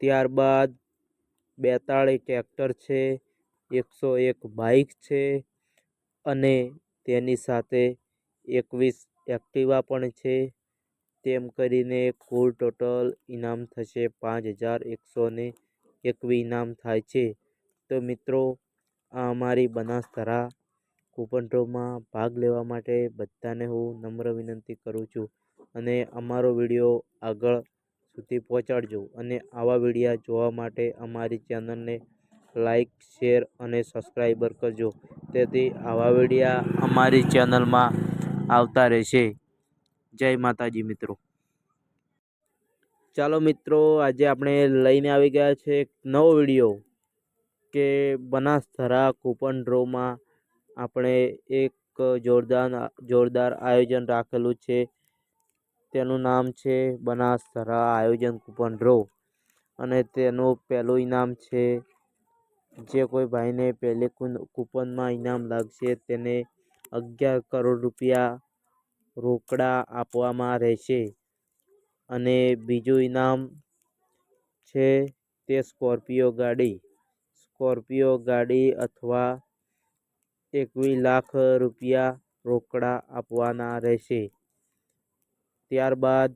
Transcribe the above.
ત્યારબાદ બેતાળીસ ટ્રેક્ટર છે, એકસો એક બાઇક છે અને તેની સાથે એકવીસ એક્ટિવા પણ છે. તેમ કરીને કુલ ટોટલ ઇનામ થશે પાંચ હજાર એકસો ને એકવી ઇનામ થાય છે. તો મિત્રો, આ અમારી બનાસધરા કૂપન ડ્રોમાં ભાગ લેવા માટે બધાને હું નમ્ર વિનંતી કરું છું અને અમારો વીડિયો આગળ સુધી પહોંચાડજો અને આવા વિડીયા જોવા માટે અમારી ચેનલને લાઈક શેર અને સબસ્ક્રાઈબર કરજો. તેથી આવા વિડીયા અમારી ચેનલમાં આવતા રહેશે. જય માતાજી મિત્રો. ચાલો મિત્રો, આજે આપણે લઈને આવી ગયા છે એક નવો વીડિયો કે બનાસધરા કૂપન ડ્રોમાં આપણે એક જોરદાર જોરદાર આયોજન રાખેલું છે. તેનું નામ છે બનાસધરા આયોજન કૂપન ડ્રો. અને તેનું પહેલું ઇનામ છે, જે કોઈ ભાઈને પહેલે કૂપનમાં ઇનામ લાગશે તેને અગિયાર કરોડ રૂપિયા રોકડા આપવામાં રહેશે. અને બીજું ઇનામ છે તે સ્કોર્પિયો ગાડી. સ્કોર્પિયો ગાડી અથવા એકવીસ લાખ રૂપિયા રોકડા આપવાના રહેશે. ત્યારબાદ